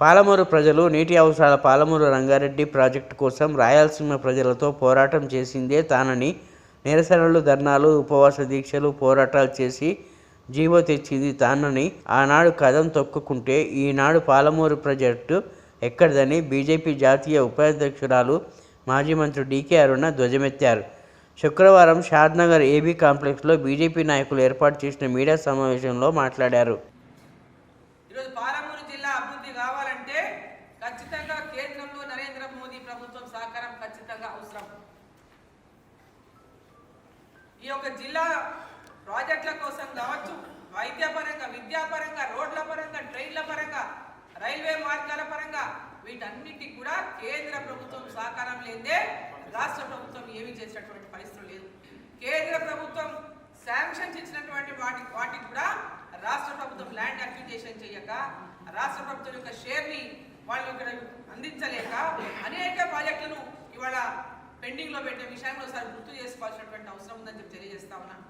పాలమూరు ప్రజలు నీటి అవసరాల పాలమూరు రంగారెడ్డి ప్రాజెక్టు కోసం రాయలసీమ ప్రజలతో పోరాటం చేసిందే తానని నిరసనలు ధర్నాలు ఉపవాస దీక్షలు పోరాటాలు చేసి జీవో తెచ్చింది తానని ఆనాడు కథం తొక్కుకుంటే ఈనాడు పాలమూరు ప్రాజెక్టు ఎక్కడదని బీజేపీ జాతీయ ఉపాధ్యక్షురాలు మాజీ మంత్రి డీకే అరుణ ధ్వజమెత్తారు. శుక్రవారం షాద్నగర్ ఏబీ కాంప్లెక్స్లో బీజేపీ నాయకులు ఏర్పాటు చేసిన మీడియా సమావేశంలో మాట్లాడారు. ఈరోజు కావాలంటే ఖచ్చితంగా కేంద్రంలో నరేంద్ర మోదీ ప్రభుత్వం సహకారం ఖచ్చితంగా అవసరం. ఈ యొక్క జిల్లా ప్రాజెక్టుల కోసం కావచ్చు వైద్యపరంగా విద్యాపరంగా రోడ్ల పరంగా ట్రైన్ల పరంగా రైల్వే మార్గాల పరంగా వీటన్నిటికి కూడా కేంద్ర ప్రభుత్వం సహకారం లేదే రాష్ట్ర ప్రభుత్వం ఏమీ చేసినటువంటి పరిస్థితులు లేదు. కేంద్ర ప్రభుత్వం శాంక్షన్స్ ఇచ్చినటువంటి వాటి వాటికి కూడా రాష్ట్ర ప్రభుత్వం ల్యాండ్ అక్విజేషన్ చేయక రాష్ట్ర ప్రభుత్వం యొక్క షేర్ని వాళ్ళు ఇక్కడ అందించలేక అనేక ప్రాజెక్టులను ఇవాళ పెండింగ్లో పెట్టే విషయంలో ఒకసారి గుర్తు చేసుకోవాల్సినటువంటి అవసరం ఉందని చెప్పి తెలియజేస్తా ఉన్నాను